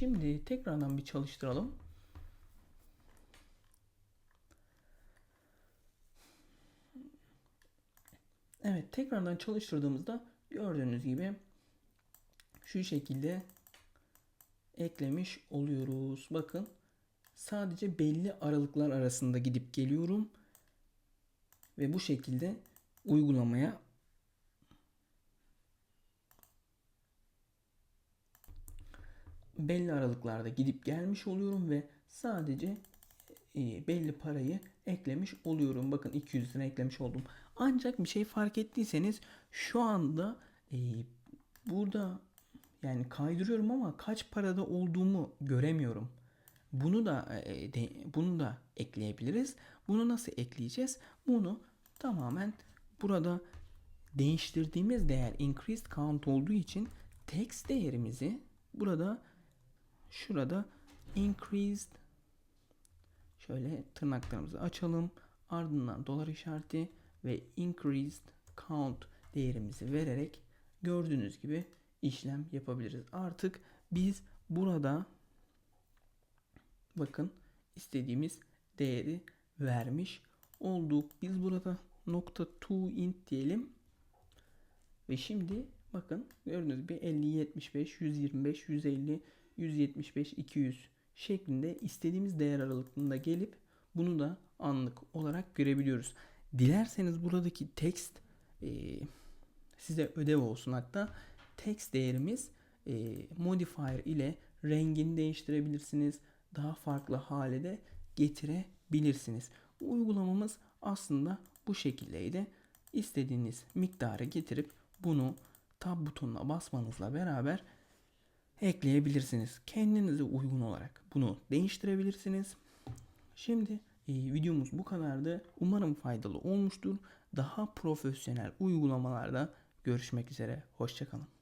Şimdi tekrardan bir çalıştıralım. Evet tekrardan çalıştırdığımızda gördüğünüz gibi şu şekilde eklemiş oluyoruz. Bakın sadece belli aralıklar arasında gidip geliyorum ve bu şekilde uygulamaya belli aralıklarda gidip gelmiş oluyorum ve sadece e, belli parayı eklemiş oluyorum. Bakın 200 lira eklemiş oldum. Ancak bir şey fark ettiyseniz şu anda e, burada yani kaydırıyorum ama kaç parada olduğumu göremiyorum. Bunu da e, bunu da ekleyebiliriz. Bunu nasıl ekleyeceğiz? Bunu tamamen burada değiştirdiğimiz değer increased count olduğu için text değerimizi burada şurada increased şöyle tırnaklarımızı açalım. Ardından dolar işareti ve increased count değerimizi vererek gördüğünüz gibi işlem yapabiliriz. Artık biz burada bakın istediğimiz değeri vermiş olduk. Biz burada nokta to int diyelim. Ve şimdi bakın gördüğünüz gibi 50, 75, 125, 150, 175, 200 şeklinde istediğimiz değer aralığında gelip bunu da anlık olarak görebiliyoruz. Dilerseniz buradaki text e, size ödev olsun hatta text değerimiz e, modifier ile rengini değiştirebilirsiniz. Daha farklı hale de getirebilirsiniz. Uygulamamız aslında bu şekildeydi. İstediğiniz miktarı getirip bunu tab butonuna basmanızla beraber ekleyebilirsiniz. Kendinize uygun olarak bunu değiştirebilirsiniz. Şimdi e, videomuz bu kadardı. Umarım faydalı olmuştur. Daha profesyonel uygulamalarda görüşmek üzere. Hoşçakalın.